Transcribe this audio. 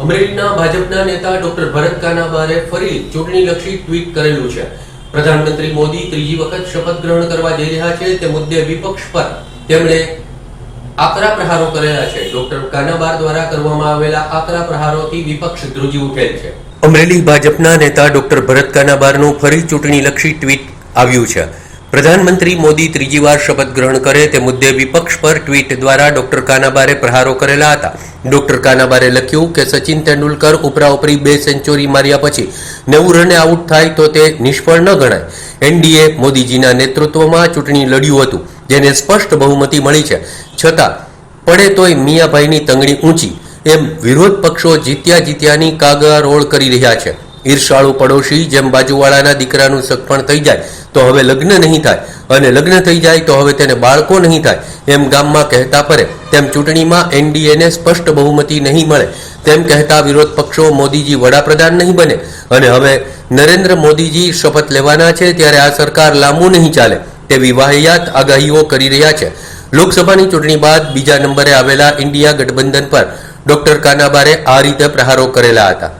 અમરેલીના ભાજપના નેતા ડોક્ટર ભરત કાનાબારે ફરી ચૂંટણીલક્ષી ટ્વીટ કરેલું છે. પ્રધાનમંત્રી મોદી ત્રીજી વખત શપથ ગ્રહણ કરવા જઈ રહ્યા છે. તે મુદ્દે વિપક્ષ પર તેમણે આકરા પ્રહારો કરેલા છે. ડોક્ટર કાનાબાર દ્વારા કરવામાં આવેલા આકરા પ્રહારોથી વિપક્ષ ધ્રુજી ઉઠેલ છે. અમરેલી ભાજપના નેતા ડોક્ટર ભરત કાનાબારનું ફરી ચૂંટણીલક્ષી ટ્વીટ આવ્યું છે. પ્રધાનમંત્રી મોદી ત્રીજી વાર શપથ ગ્રહણ કરે તે મુદ્દે વિપક્ષ પર ટ્વીટ દ્વારા ડોક્ટર કાનાબારે પ્રહારો કરેલા હતા. ડોક્ટર કાનાબારે લખ્યું કે સચિન તેંડુલકર ઉપરાઉપરી બે સેન્ચુરી માર્યા પછી નવું રને આઉટ થાય તો તે નિષ્ફળ ન ગણાય. એનડીએ મોદીજીના નેતૃત્વમાં ચૂંટણી લડ્યું હતું, જેને સ્પષ્ટ બહુમતી મળી છે. છતાં, પડે તોય મિયાભાઈની તંગડી ઊંચી, એમ વિરોધ પક્ષો જીત્યા જીત્યાની કાગારોળ કરી રહ્યા છે. ઈર્ષાળુ પડોશી જેમ બાજુવાળાના દીકરાનું સગપણ થઈ જાય, તો હવે લગ્ન નહીં થાય. અને લગ્ન થઈ જાય, તો હવે તેને બાળકો નહીં થાય. એમ ગામમાં કહેતા પરે તેમ ચૂંટણીમાં એનડીએને સ્પષ્ટ બહુમતી નહીં મળે. તેમ કહેતા વિરોધ પક્ષો મોદીજી વડાપ્રધાન નહીં બને. અને હવે નરેન્દ્ર મોદીજી શપથ લેવાના છે ત્યારે આ સરકાર લાંબુ નહીં ચાલે તેવી વાહિયાત આગાહીઓ કરી રહ્યા છે. લોકસભાની ચૂંટણી બાદ બીજા નંબરે આવેલા ઇન્ડિયા ગઠબંધન પર ડોક્ટર કાનાબારે આ રીતે પ્રહારો કરેલા હતા.